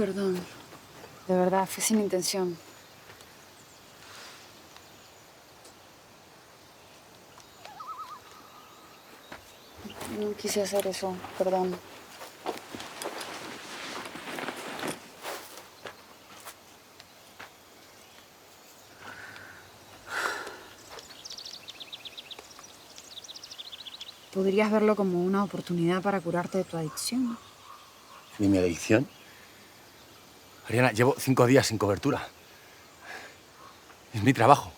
Perdón. De verdad, fue sin intención. No quise hacer eso, perdón. Podrías verlo como una oportunidad para curarte de tu adicción. ¿Y mi adicción? Ariana, llevo cinco días sin cobertura. Es mi trabajo.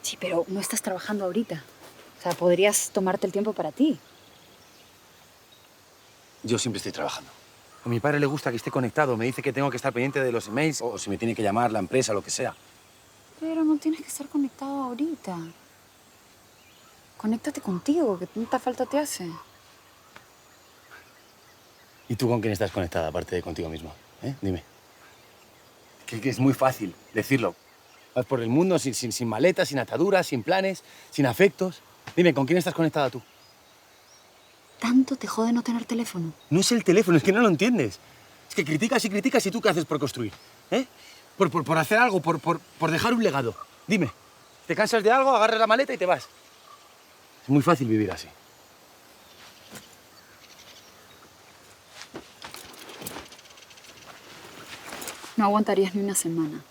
Sí, pero no estás trabajando ahorita. O sea, podrías tomarte el tiempo para ti. Yo siempre estoy trabajando. A mi padre le gusta que esté conectado. Me dice que tengo que estar pendiente de los emails o si me tiene que llamar la empresa, lo que sea. Pero no tienes que estar conectado ahorita. Conéctate contigo, que tanta falta te hace. ¿Y tú con quién estás conectada, aparte de contigo mismo? ¿Eh? Dime. Que, que es muy fácil decirlo. Vas por el mundo sin, sin, sin maletas, sin ataduras, sin planes, sin afectos. Dime, ¿con quién estás conectada tú? ¿Tanto te jode no tener teléfono? No es el teléfono, es que no lo entiendes. Es que criticas y criticas y tú qué haces por construir. ¿Eh? Por, por, por hacer algo, por, por, por dejar un legado. Dime, ¿te cansas de algo, agarras la maleta y te vas? Es muy fácil vivir así. No aguantarías ni una semana.